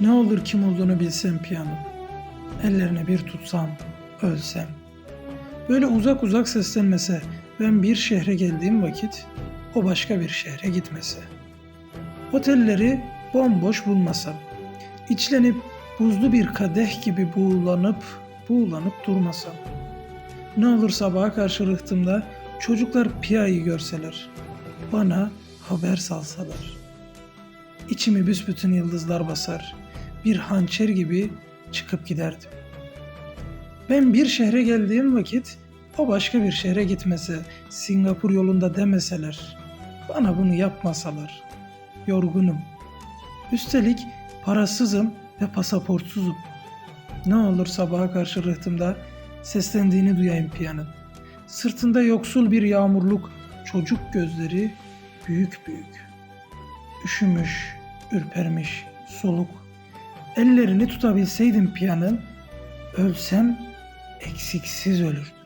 Ne olur kim olduğunu bilsem piyano. Ellerini bir tutsam, ölsem. Böyle uzak uzak seslenmese, ben bir şehre geldiğim vakit, o başka bir şehre gitmese. Otelleri bomboş bulmasam, içlenip buzlu bir kadeh gibi buğulanıp, buğulanıp durmasam. Ne olur sabaha karşı rıhtımda çocuklar piyayı görseler, bana haber salsalar. İçimi büsbütün yıldızlar basar, bir hançer gibi çıkıp giderdim. Ben bir şehre geldiğim vakit o başka bir şehre gitmese, Singapur yolunda demeseler, bana bunu yapmasalar. Yorgunum. Üstelik parasızım ve pasaportsuzum. Ne olur sabaha karşı rıhtımda seslendiğini duyayım piyanın. Sırtında yoksul bir yağmurluk, çocuk gözleri büyük büyük. Üşümüş, ürpermiş, soluk. Ellerini tutabilseydim piyanın, ölsem eksiksiz ölürdüm.